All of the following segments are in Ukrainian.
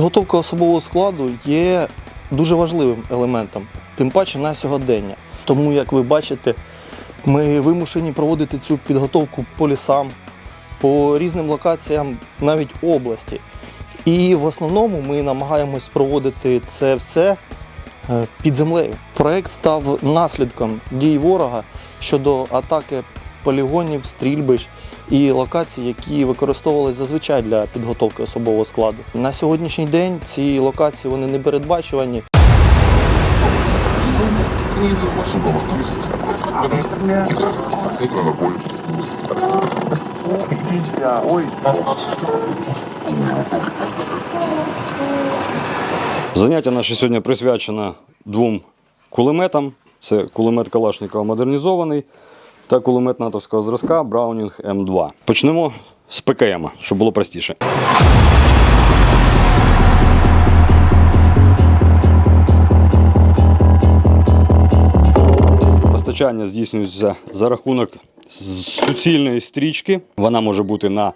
Підготовка особового складу є дуже важливим елементом, тим паче на сьогодення. Тому, як ви бачите, ми вимушені проводити цю підготовку по лісам, по різним локаціям навіть області. І в основному ми намагаємось проводити це все е, під землею. Проект став наслідком дій ворога щодо атаки полігонів, стрільбищ і локацій, які використовувалися зазвичай для підготовки особового складу. На сьогоднішній день ці локації вони не передбачувані. Заняття наше сьогодні присвячено двом кулеметам. Це кулемет Калашникова модернізований та кулемет натовського зразка Браунінг М2. Почнемо з ПКМ, щоб було простіше. Постачання здійснюється за рахунок суцільної стрічки. Вона може бути на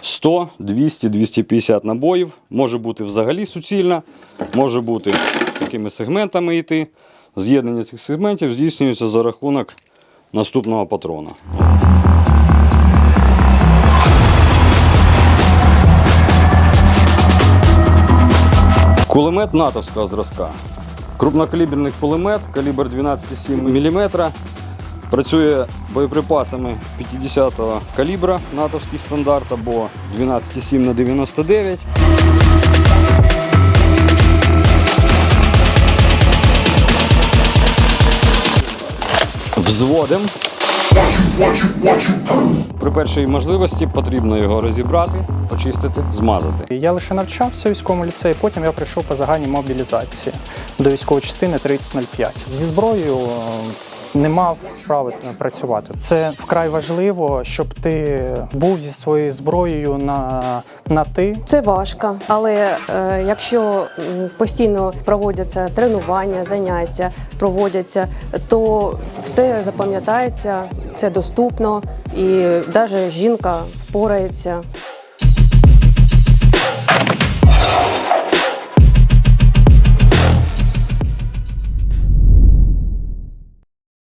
100, 200, 250 набоїв. Може бути взагалі суцільна, може бути такими сегментами йти. З'єднання цих сегментів здійснюється за рахунок наступного патрона. Кулемет натовського зразка. Крупнокаліберний кулемет, калібр 12,7 мм. Працює боєприпасами 50-го калібра, натовський стандарт або 12,7 на 99. Взводим. При першій можливості потрібно його розібрати, почистити, змазати. Я лише навчався військовому ліцеї, потім я прийшов по загальній мобілізації до військової частини 3005. Зі зброєю не мав справи працювати. Це вкрай важливо, щоб ти був зі своєю зброєю на, на ти. Це важко, але е, якщо постійно проводяться тренування, заняття проводяться, то все запам'ятається, це доступно і навіть жінка впорається.